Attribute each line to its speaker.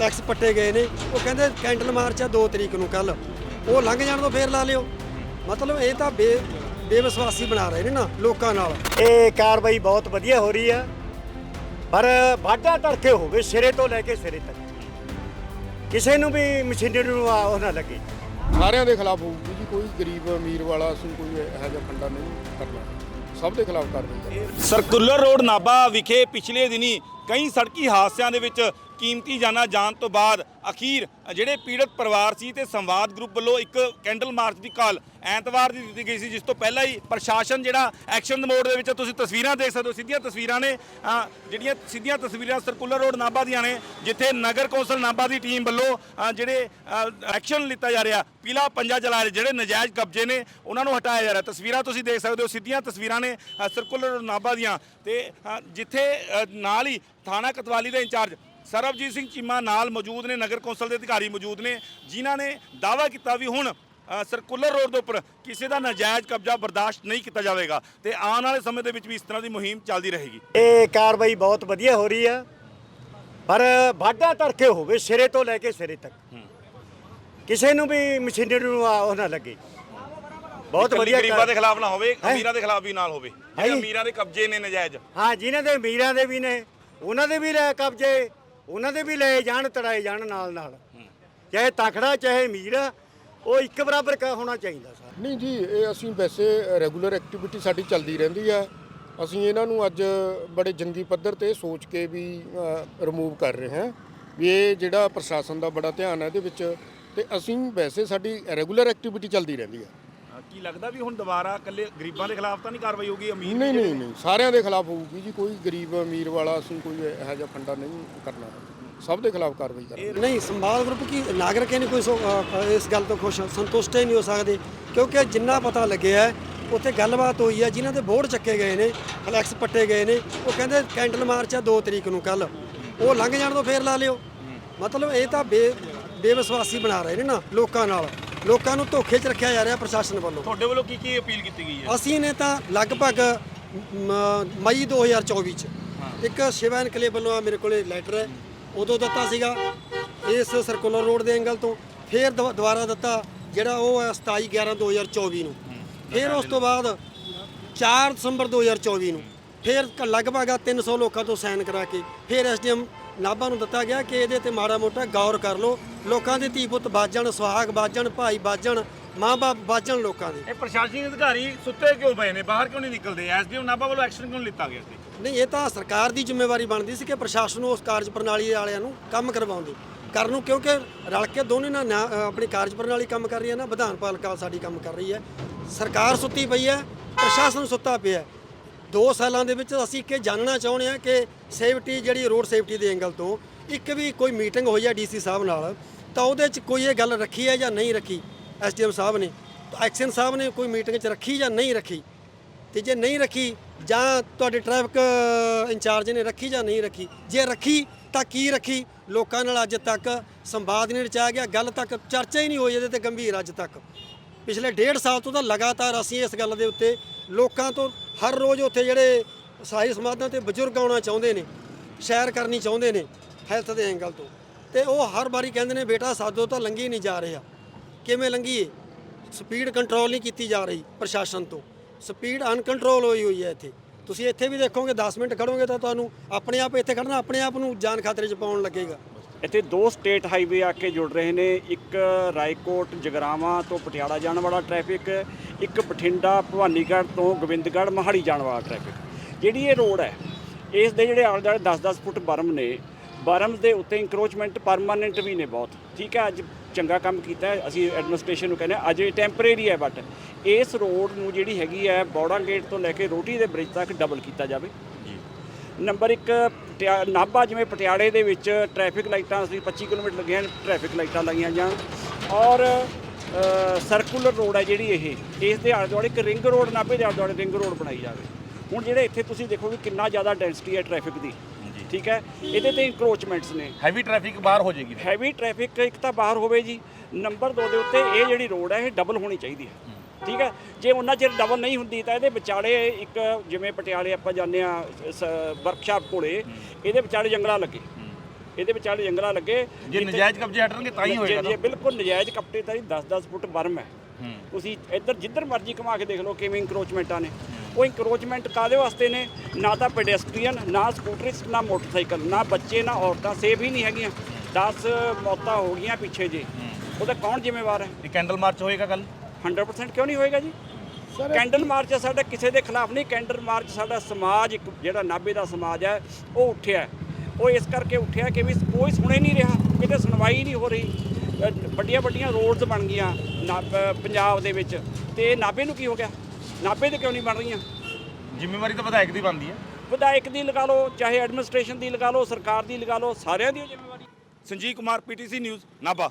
Speaker 1: Flex ਪੱਟੇ ਗਏ ਨੇ। ਉਹ ਕਹਿੰਦੇ ਕੈਂਡਲ ਮਾਰਚ ਆ 2 ਤਰੀਕ ਨੂੰ ਕੱਲ ਉਹ ਲੰਘ ਜਾਣ ਤੋਂ ਫੇਰ ਲਾ ਲਿਓ। ਮਤਲਬ ਇਹ ਤਾਂ ਬੇ ਬੇਵਿਸ਼ਵਾਸੀ ਬਣਾ ਰਹੇ ਨੇ ਨਾ ਲੋਕਾਂ ਨਾਲ।
Speaker 2: ਇਹ ਕਾਰਵਾਈ ਬਹੁਤ ਵਧੀਆ ਹੋ ਰਹੀ ਆ। ਪਰ ਵਾਢਾ ਧੜਕੇ ਹੋਵੇ ਸਿਰੇ ਤੋਂ ਲੈ ਕੇ ਸਿਰੇ ਤੱਕ। ਕਿਸੇ ਨੂੰ ਵੀ ਮਸ਼ੀਨਰੀ ਨੂੰ ਆ- ਉਹ ਨਾ ਲੱਗੇ।
Speaker 3: ਸਾਰਿਆਂ ਦੇ ਖਿਲਾਫ ਹੋਊਗੀ ਜੀ ਕੋਈ ਗਰੀਬ ਅਮੀਰ ਵਾਲਾ ਅਸੀਂ ਕੋਈ ਇਹੋ ਜਿਹਾ ਫੰਡਾ ਨਹੀਂ ਕਰਨਾ। ਸਭ ਦੇ ਖਿਲਾਫ ਕਾਰਵਾਈ
Speaker 4: ਸਰਕੂਲਰ ਰੋਡ ਨਾਭਾ ਵਿਖੇ ਪਿਛਲੇ ਦਿਨੀ ਕਈ ਸੜਕੀ ਹਾਦਸਿਆਂ ਦੇ ਵਿੱਚ ਕੀਮਤੀ ਜਾਨਾਂ ਜਾਣ ਤੋਂ ਬਾਅਦ ਅਖੀਰ ਜਿਹੜੇ ਪੀੜਤ ਪਰਿਵਾਰ ਸੀ ਤੇ ਸੰਵਾਦ ਗਰੁੱਪ ਵੱਲੋਂ ਇੱਕ ਕੈਂਡਲ ਮਾਰਚ ਦੀ ਕਾਲ ਐਤਵਾਰ ਦੀ ਦਿੱਤੀ ਗਈ ਸੀ, ਜਿਸ ਤੋਂ ਪਹਿਲਾਂ ਹੀ ਪ੍ਰਸ਼ਾਸਨ ਜਿਹੜਾ ਐਕਸ਼ਨ ਮੋਡ ਦੇ ਵਿੱਚ ਤੁਸੀਂ ਤਸਵੀਰਾਂ ਦੇਖ ਸਕਦੇ ਹੋ, ਸਿੱਧੀਆਂ ਤਸਵੀਰਾਂ ਨੇ ਜਿਹੜੀਆਂ ਸਿੱਧੀਆਂ ਤਸਵੀਰਾਂ ਸਰਕੂਲਰ ਰੋਡ ਨਾਭਾ ਦੀਆਂ ਨੇ, ਜਿੱਥੇ ਨਗਰ ਕੌਂਸਲ ਨਾਭਾ ਦੀ ਟੀਮ ਵੱਲੋਂ ਜਿਹੜੇ ਐਕਸ਼ਨ ਲਿੱਤਾ ਜਾ ਰਿਹਾ, ਪੀਲਾ ਪੰਜਾ ਚਲਾ ਰਹੇ, ਜਿਹੜੇ ਨਜਾਇਜ਼ ਕਬਜ਼ੇ ਨੇ, ਉਹਨਾਂ ਨੂੰ ਹਟਾਇਆ ਜਾ ਰਿਹਾ। ਤਸਵੀਰਾਂ ਤੁਸੀਂ ਦੇਖ ਸਕਦੇ ਹੋ, ਸਿੱਧੀਆਂ ਤਸਵੀਰਾਂ ਨੇ ਸਰਕੂਲਰ ਰੋਡ ਨਾਭਾ ਦੀਆਂ ਤੇ ਜਿੱਥੇ ਨਾਲ ਹੀ ਥਾਣਾ ਕਤਵਾਲੀ ਦੇ ਇੰਚਾਰਜ ਸਰਬਜੀਤ ਸਿੰਘ ਚੀਮਾ ਨਾਲ ਮੌਜੂਦ ਨੇ ਨਗਰ ਕੌਂਸਲ ਦੇ ਅਧਿਕਾਰੀ ਮੌਜੂਦ ਨੇ ਜਿਨ੍ਹਾਂ ਨੇ ਦਾਅਵਾ ਕੀਤਾ ਵੀ ਹੁਣ ਸਰਕੂਲਰ ਰੋਡ ਦੇ ਉੱਪਰ ਕਿਸੇ ਦਾ ਨਾਜਾਇਜ਼ ਕਬਜ਼ਾ ਬਰਦਾਸ਼ਤ ਨਹੀਂ ਕੀਤਾ ਜਾਵੇਗਾ ਤੇ ਆਉਣ ਵਾਲੇ ਸਮੇਂ ਦੇ ਵਿੱਚ ਵੀ ਇਸ ਤਰ੍ਹਾਂ ਦੀ ਮੁਹਿੰਮ ਚੱਲਦੀ ਰਹੇਗੀ।
Speaker 2: ਇਹ ਕਾਰਵਾਈ ਬਹੁਤ ਵਧੀਆ ਹੋ ਰਹੀ ਆ ਪਰ ਵਾਢਾ ਧੜਕੇ ਹੋਵੇ ਸਿਰੇ ਤੋਂ ਲੈ ਕੇ ਸਿਰੇ ਤੱਕ। ਕਿਸੇ ਨੂੰ ਵੀ ਮਸ਼ੀਨਰੀ ਨੂੰ ਉਹ ਨਾ ਲੱਗੇ। ਬਹੁਤ ਵਧੀਆ
Speaker 4: ਗਰੀਬਾਂ ਦੇ ਖਿਲਾਫ ਨਾ ਹੋਵੇ
Speaker 2: ਹੈਂ?
Speaker 4: ਅਮੀਰਾਂ ਦੇ ਖਿਲਾਫ ਵੀ ਨਾਲ ਹੋਵੇ।
Speaker 2: ਹੈਂ?
Speaker 4: ਅਮੀਰਾਂ ਦੇ ਕਬਜ਼ੇ ਨੇ ਨਜਾਇਜ਼।
Speaker 2: ਹਾਂ ਜਿਨ੍ਹਾਂ ਦੇ ਅਮੀਰਾਂ ਦੇ ਵੀ ਨੇ ਉਹਨਾਂ ਦੇ ਵੀ ਲੈ ਕਬਜ਼ੇ। ਉਹਨਾਂ ਦੇ ਵੀ ਲਏ ਜਾਣ ਤੜਾਏ ਜਾਣ ਨਾਲ ਨਾਲ। ਚਾਹੇ ਤਕੜਾ ਚਾਹੇ ਅਮੀਰ ਆ, ਉਹ ਇੱਕ ਬਰਾਬਰ ਕ- ਹੋਣਾ ਚਾਹੀਦਾ ਸਰ।
Speaker 3: ਨਹੀਂ ਜੀ ਇਹ ਅਸੀਂ ਵੈਸੇ ਰੈਗੂਲਰ ਐਕਟੀਵਿਟੀ ਸਾਡੀ ਚੱਲਦੀ ਰਹਿੰਦੀ ਆ। ਅਸੀਂ ਇਹਨਾਂ ਨੂੰ ਅੱਜ ਬੜੇ ਜੰਗੀ ਪੱਧਰ ਤੇ ਸੋਚ ਕੇ ਵੀ ਰਿਮੂਵ ਕਰ ਰਹੇ ਹਾਂ। ਵੀ ਇਹ ਜਿਹੜਾ ਪ੍ਰਸ਼ਾਸਨ ਦਾ ਬੜਾ ਧਿਆਨ ਹੈ ਇਹਦੇ ਵਿੱਚ ਤੇ ਅਸੀਂ ਵੈਸੇ ਸਾਡੀ ਰੈਗੂਲਰ ਐਕਟੀਵਿਟੀ ਚੱਲਦੀ ਰਹਿੰਦੀ ਆ।
Speaker 4: ਕੀ ਲੱਗਦਾ ਵੀ ਹੁਣ ਦੁਬਾਰਾ ਇਕੱਲੇ ਗਰੀਬਾਂ ਦੇ ਖਿਲਾਫ ਤਾਂ ਨਹੀਂ ਕਾਰਵਾਈ ਹੋਊਗੀ ਅਮੀਰ
Speaker 3: ਨਹੀਂ ਨਹੀਂ ਨਹੀਂ ਸਾਰਿਆਂ ਦੇ ਖਿਲਾਫ ਹੋਊਗੀ ਜੀ ਕੋਈ ਗਰੀਬ ਅਮੀਰ ਵਾਲਾ ਅਸੀਂ ਕੋਈ ਇਹੋ ਜਿਹਾ ਫੰਡਾ ਨਹੀਂ ਕਰਨਾ। ਸਭ ਦੇ ਖਿਲਾਫ ਕਾਰਵਾਈ ਕਰਾਂਗੇ।
Speaker 1: ਨਹੀਂ ਸੰਵਾਦ ਗਰੁੱਪ ਕੀ ਨਾਗਰਿਕ ਨਹੀਂ ਕੋਈ ਇਸ ਗੱਲ ਤੋਂ ਖੁਸ਼ ਸੰਤੁਸ਼ਟ ਹੀ ਨਹੀਂ ਹੋ ਸਕਦੇ ਕਿਉਂਕਿ ਜਿੰਨਾ ਪਤਾ ਲੱਗਿਆ ਹੈ, ਉੱਥੇ ਗੱਲਬਾਤ ਹੋਈ ਹੈ ਜਿਨ੍ਹਾਂ ਦੇ ਬੋਰਡ ਚੱਕੇ ਗਏ ਨੇ ਫਲੈਕਸ ਪੱਟੇ ਗਏ ਨੇ ਉਹ ਕਹਿੰਦੇ ਕੈਂਡਲ ਮਾਰਚ ਆ 2 ਤਰੀਕ ਨੂੰ ਕੱਲ ਉਹ ਲੰਘ ਜਾਣ ਤੋਂ ਫੇਰ ਲਾ ਲਿਓ। ਮਤਲਬ ਇਹ ਤਾਂ ਬੇ ਬੇਵਿਸ਼ਵਾਸੀ ਬਣਾ ਰਹੇ ਨੇ ਨਾ ਲੋਕਾਂ ਨਾਲ। ਲੋਕਾਂ ਨੂੰ ਧੋਖੇ 'ਚ ਰੱਖਿਆ ਜਾ ਰਿਹਾ ਪ੍ਰਸ਼ਾਸਨ ਵੱਲੋਂ।
Speaker 4: ਤੁਹਾਡੇ ਵੱਲੋਂ ਕੀ ਕੀ ਅਪੀਲ ਕੀਤੀ ਗਈ ਹੈ?
Speaker 1: ਅਸੀਂ ਨੇ ਤਾਂ ਲਗਭਗ ਮ- ਮਈ 2024 ਚ ਇੱਕ ਸ਼ਿਵਾ ਕਲੇਬ ਵੱਲੋਂ ਆ ਮੇਰੇ ਕੋਲੇ ਲੈਟਰ ਹੈ। ਉਦੋਂ ਦਿੱਤਾ ਸੀਗਾ ਇਸ ਸਰਕੂਲਰ ਰੋਡ ਦੇ ਐਂਗਲ ਤੋਂ। ਫਿਰ ਦੁਬਾ- ਦੁਬਾਰਾ ਦਿੱਤਾ ਜਿਹੜਾ ਉਹ ਹੈ 27 11 2024 ਨੂੰ। ਫਿਰ ਉਸ ਤੋਂ ਬਾਅਦ 4 ਦਸੰਬਰ 2024 ਨੂੰ। ਫਿਰ ਕ- ਲਗਭਗ ਆ 300 ਲੋਕਾਂ ਤੋਂ ਸਾਈਨ ਕਰਾ ਕੇ ਫਿਰ ਐਸਡੀਐਮ ਨਾਭਾ ਨੂੰ ਦਿੱਤਾ ਗਿਆ ਕਿ ਇਹਦੇ ਤੇ ਮਾੜਾ ਮੋਟਾ ਗੌਰ ਕਰ ਲਓ। ਲੋਕਾਂ ਦੇ ਧੀ ਪੁੱਤ ਬਾਜਣ ਸੁਹਾਗ ਬਾਜਣ ਭਾਈ ਬਾਜਣ ਮਾਂ-ਬਾਪ ਬਾਜਣ ਲੋਕਾਂ ਦੇ।
Speaker 4: ਇਹ ਪ੍ਰਸ਼ਾਸਨਿਕ ਅਧਿਕਾਰੀ ਸੁੱਤੇ ਕਿਉਂ ਪਏ ਨੇ? ਬਾਹਰ ਕਿਉਂ ਨਹੀਂ ਨਿਕਲਦੇ? ਐਸਡੀਐਮ ਨਾਭਾ ਵੱਲੋਂ ਐਕਸ਼ਨ ਕਿਉਂ ਨਹੀਂ ਲਿੱਤਾ ਗਿਆ ਸੀ
Speaker 1: ਨਹੀਂ ਇਹ ਤਾਂ ਸਰਕਾਰ ਦੀ ਜ਼ਿੰਮੇਵਾਰੀ ਬਣਦੀ ਸੀ ਕਿ ਪ੍ਰਸ਼ਾਸਨ ਨੂੰ ਉਸ ਕਾਰਜ ਪ੍ਰਣਾਲੀ ਵਾਲਿਆਂ ਨੂੰ ਕੰਮ ਕਰਵਾਉਂਦੇ। ਕਰਨ ਨੂੰ ਕਿਉਂਕਿ ਰਲ ਕੇ ਦੋਨੇ ਨਾਲ ਆਪਣੀ ਕਾਰਜ ਪ੍ਰਣਾਲੀ ਕੰਮ ਕਰ ਰਹੀ ਹੈ ਨਾ ਵਿਧਾਨ ਪਾਲਿਕਾ ਸਾਡੀ ਕੰਮ ਕਰ ਰਹੀ ਹੈ। ਸਰਕਾਰ ਸੁੱਤੀ ਪਈ ਹੈ ਪ੍ਰਸ਼ਾਸਨ ਸੁੱਤਾ ਪਿਆ ਹੈ। ਦੋ ਸਾਲਾਂ ਦੇ ਵਿੱਚ ਅਸੀਂ ਕਿ ਜਾਣਨਾ ਚਾਹੁੰਦੇ ਹਾਂ ਕਿ ਸੇਫਟੀ ਜਿਹੜੀ ਰੋਡ ਸੇਫਟੀ ਦੇ ਐਂਗਲ ਤੋਂ, ਇੱਕ ਵੀ ਕੋਈ ਮੀਟਿੰਗ ਹੋਈ ਹੈ ਡੀਸੀ ਸਾਹਿਬ ਨਾਲ, ਤਾਂ ਉਹਦੇ 'ਚ ਕੋਈ ਇਹ ਗੱਲ ਰੱਖੀ ਹੈ ਜਾਂ ਨਹੀਂ ਰੱਖੀ? ਐਸਡੀਐਮ ਸਾਹਿਬ ਨੇ ਐਕਸ਼ਨ ਸਾਹਿਬ ਨੇ ਕੋਈ ਮੀਟਿੰਗ 'ਚ ਰੱਖੀ ਜਾਂ ਨਹੀਂ ਰੱਖੀ? ਤੇ ਜੇ ਨਹੀਂ ਰੱਖੀ, ਜਾਂ ਤੁਹਾਡੇ ਟ੍ਰੈਫਿਕ ਇੰਚਾਰਜ ਨੇ ਰੱਖੀ ਜਾਂ ਨਹੀਂ ਰੱਖੀ? ਜੇ ਰੱਖੀ, ਤਾਂ ਕੀ ਰੱਖੀ? ਲੋਕਾਂ ਨਾਲ ਅੱਜ ਤੱਕ ਸੰਵਾਦ ਨਹੀਂ ਰਚਾਇਆ ਗਿਆ, ਗੱਲ ਤੱਕ ਚਰਚਾ ਹੀ ਨਹੀਂ ਹੋਈ ਇਹਦੇ ਤੇ ਗੰਭੀਰ ਅੱਜ ਤੱਕ। ਪਿਛਲੇ ਡੇਢ ਸਾਲ ਤੋਂ ਤਾਂ ਲਗਾਤਾਰ ਅਸੀਂ ਇਸ ਗੱਲ ਦੇ ਉੱਤੇ ਲੋਕਾਂ ਤੋਂ ਹਰ ਰੋਜ਼ ਉੱਥੇ ਜਿਹੜੇ ਸਾਈ ਸਮਾਧਾਂ ਤੇ ਬਜ਼ੁਰਗ ਆਉਣਾ ਚਾਹੁੰਦੇ ਨੇ, ਸੈਰ ਕਰਨੀ ਚਾਹੁੰਦੇ ਨੇ ਹੈਲਥ ਦੇ ਐਂਗਲ ਤੋਂ। ਤੇ ਉਹ ਹਰ ਵਾਰੀ ਕਹਿੰਦੇ ਨੇ, ਬੇਟਾ, ਸਾਦੋ ਤਾਂ ਲੰਘੀ ਨਹੀਂ ਜਾ ਰਿਹਾ। ਕਿਵੇਂ ਲੰਘੀਏ? ਸਪੀਡ ਕੰਟਰੋਲ ਨਹੀਂ ਕੀਤੀ ਜਾ ਰਹੀ ਪ੍ਰਸ਼ਾਸਨ ਤੋਂ। ਸਪੀਡ ਅਨਕੰਟਰੋਲ ਹੋਈ ਹੋਈ ਹੈ ਇੱਥੇ। ਤੁਸੀਂ ਇੱਥੇ ਵੀ ਦੇਖੋਗੇ 10 ਮਿੰਟ ਖੜੋਗੇ ਤਾਂ ਤੁਹਾਨੂੰ ਆਪਣੇ ਆਪ ਇੱਥੇ ਖੜਨਾ, ਆਪਣੇ ਆਪ ਨੂੰ ਜਾਨ ਖਤਰੇ 'ਚ ਪਾਉਣ ਲੱਗੇਗਾ।
Speaker 5: ਇੱਥੇ ਦੋ ਸਟੇਟ ਹਾਈਵੇ ਆ ਕੇ ਜੁੜ ਰਹੇ ਨੇ। ਇੱਕ ਰਾਏਕੋਟ ਜਗਰਾਵਾਂ ਤੋਂ ਪਟਿਆਲਾ ਜਾਣ ਵਾਲਾ ਟ੍ਰੈਫਿਕ ਇੱਕ ਬਠਿੰਡਾ ਭਵਾਨੀਗੜ੍ਹ ਤੋਂ ਗੋਬਿੰਦਗੜ੍ਹ ਮਹਾਲੀ ਜਾਣ ਵਾਲਾ ਟ੍ਰੈਫਿਕ। ਜਿਹੜੀ ਇਹ ਰੋਡ ਹੈ ਇਸ ਦੇ ਜਿਹੜੇ ਆਲੇ ਦੁਆਲੇ 10-10 ਫੁੱਟ ਬਰਮ ਨੇ ਬਰਮ ਦੇ ਉੱਤੇ ਇੰਕਰੋਚਮੈਂਟ ਪਰਮਾਨੈਂਟ ਵੀ ਨੇ ਬਹੁਤ। ਠੀਕ ਹੈ ਅੱਜ ਚੰਗਾ ਕੰਮ ਕੀਤਾ ਅਸੀਂ ਐਡਮਿਨਿਸਟ੍ਰੇਸ਼ਨ ਨੂੰ ਕਹਿੰਦੇ ਅਜੇ ਟੈਂਪਰੇਰੀ ਹੈ ਬਟ ਇਸ ਰੋਡ ਨੂੰ ਜਿਹੜੀ ਹੈਗੀ ਹੈ ਬੌੜਾ ਗੇਟ ਤੋਂ ਲੈ ਕੇ ਰੋਟੀ ਦੇ ਬ੍ਰਿਜ ਤੱਕ ਡਬਲ ਕੀਤਾ ਜਾਵੇ। ਨੰਬਰ 1 ਨਾਭਾ ਜਿਵੇਂ ਪਟਿਆਲੇ ਦੇ ਵਿੱਚ ਟ੍ਰੈਫਿਕ ਲਾਈਟਾਂ ਅਸੀਂ 25 ਕਿਲੋਮੀਟਰ ਲੱਗੀਆਂ ਟ੍ਰੈਫਿਕ ਲਾਈਟਾਂ ਲਾਈਆਂ ਜਾਣ। ਔਰ ਸਰਕੂਲਰ ਰੋਡ ਹੈ ਜਿਹੜੀ ਇਹ। ਇਸ ਦੇ ਆਲੇ ਦੁਆਲੇ ਇੱਕ ਰਿੰਗ ਰੋਡ ਨਾਭੇ ਦੇ ਆਲੇ ਦੁਆਲੇ ਰਿੰਗ ਰੋਡ ਬਣਾਈ ਜਾਵੇ। ਹੁਣ ਜਿਹੜੇ ਇੱਥੇ ਤੁਸੀਂ ਦੇਖੋ ਵੀ ਕਿੰਨਾ ਜ਼ਿਆਦਾ ਡੈਂਸਿਟੀ ਹੈ ਟ੍ਰੈਫਿਕ ਦੀ। ਠੀਕ ਹੈ? ਇਹਦੇ ਤੇ ਇਨਕਰੋਚਮੈਂਟਸ ਨੇ।
Speaker 4: ਹੈਵੀ ਟ੍ਰੈਫਿਕ ਬਾਹਰ ਹੋ ਜਾਏਗੀ।
Speaker 5: ਹੈਵੀ ਟ੍ਰੈਫਿਕ ਇੱਕ ਤਾਂ ਬਾਹਰ ਹੋਵੇ ਜੀ। ਨੰਬਰ 2 ਦੇ ਉੱਤੇ ਇਹ ਜਿਹੜੀ ਰੋਡ ਹੈ ਇਹ ਡਬਲ ਹੋਣੀ ਚਾਹੀਦੀ ਹੈ। ਠੀਕ ਹੈ? ਜੇ ਉਹਨਾਂ ਚਿਰ ਡਬਲ ਨਹੀਂ ਹੁੰਦੀ ਤਾਂ ਇਹਦੇ ਵਿਚਾਲੇ ਇੱਕ ਜਿਵੇਂ ਪਟਿਆਲੇ ਆਪਾਂ ਜਾਂਦੇ ਆ ਵਰਕਸ਼ਾਪ ਕੋਲੇ ਇਹਦੇ ਵਿਚਾਲੇ ਜੰਗਲਾ ਲੱਗੇ। ਇਹਦੇ ਵਿਚਾਲੇ ਜੰਗਲਾ ਲੱਗੇ।
Speaker 4: ਜੇ ਨਜਾਇਜ਼ ਕਬਜ਼ੇ ਹਟਣਗੇ ਤਾਂ ਹੀ ਹੋਏਗਾ
Speaker 5: ਜੇ- ਬਿਲਕੁਲ ਨਜਾਇਜ਼ ਕਪਟੇ ਤਾਂ 10-10 ਫੁੱਟ ਬਰਮ ਹੈ। ਤੁਸੀਂ ਇੱਧਰ ਜਿੱਧਰ ਮਰਜ਼ੀ ਘੁਮਾ ਕੇ ਦੇਖ ਲਓ ਕਿਵੇਂ ਇੰਕਰੋਚਮੈਂਟਾਂ ਨੇ। ਉਹ ਇੰਕਰੋਚਮੈਂਟ ਕਾਦੇ ਵਾਸਤੇ ਨੇ? ਨਾ ਤਾਂ ਪੈਡੈਸਟਰੀਅਨ ਨਾ ਸਕੂਟਰਿਸਟ ਨਾ ਮੋਟਰਸਾਈਕਲ ਨਾ ਬੱਚੇ ਨਾ ਔਰਤਾਂ ਸੇਫ ਹੀ ਨਹੀਂ ਹੈਗੀਆਂ। 10 ਮੌਤਾਂ ਹੋ ਗਈਆਂ ਪਿੱਛੇ ਜੇ। ਉਹਦਾ ਕੌਣ ਜ਼ਿੰਮੇਵਾਰ ਹੈ?
Speaker 4: ਇਹ ਕੈਂਡਲ ਮਾਰਚ ਹੋਏਗਾ ਕੱਲ
Speaker 5: 100% ਕਿਉਂ ਨਹੀਂ ਹੋਏਗਾ ਜੀ? ਕੈਂਡਲ ਮਾਰਚ ਸਾਡਾ ਕਿਸੇ ਦੇ ਖਿਲਾਫ ਨਹੀਂ। ਕੈਂਡਲ ਮਾਰਚ ਸਾਡਾ ਸਮਾਜ ਇੱਕ ਜਿਹੜਾ ਨਾਭੇ ਦਾ ਸਮਾਜ ਹੈ ਉਹ ਉੱਠਿਆ ਉਹ ਇਸ ਕਰਕੇ ਉੱਠਿਆ ਕਿ ਵੀ ਕੋਈ ਸੁਣੇ ਨਹੀਂ ਰਿਹਾ ਕਿਤੇ ਸੁਣਵਾਈ ਨਹੀਂ ਹੋ ਰਹੀ। ਵੱਡੀਆਂ ਵੱਡੀਆਂ ਰੋਡਸ ਬਣ ਗਈਆਂ ਪੰਜਾਬ ਦੇ ਵਿੱਚ। ਤੇ ਨਾਭੇ ਨੂੰ ਕੀ ਹੋ ਗਿਆ? ਨਾਭੇ ਤੇ ਕਿਉਂ ਨਹੀਂ ਬਣ ਰਹੀਆਂ?
Speaker 4: ਜ਼ਿੰਮੇਵਾਰੀ ਤਾਂ ਵਿਧਾਇਕ ਦੀ ਬਣਦੀ ਹੈ।
Speaker 5: ਵਿਧਾਇਕ ਦੀ ਲਗਾ ਲਓ ਚਾਹੇ ਐਡਮਿਨਿਸਟ੍ਰੇਸ਼ਨ ਦੀ ਲਗਾ ਲਓ ਸਰਕਾਰ ਦੀ ਲਗਾ ਲਓ ਸਾਰਿਆਂ ਦੀ ਜ਼ਿੰਮੇਵਾਰੀ।
Speaker 4: Sanjeev Kumar PTC news Nabha.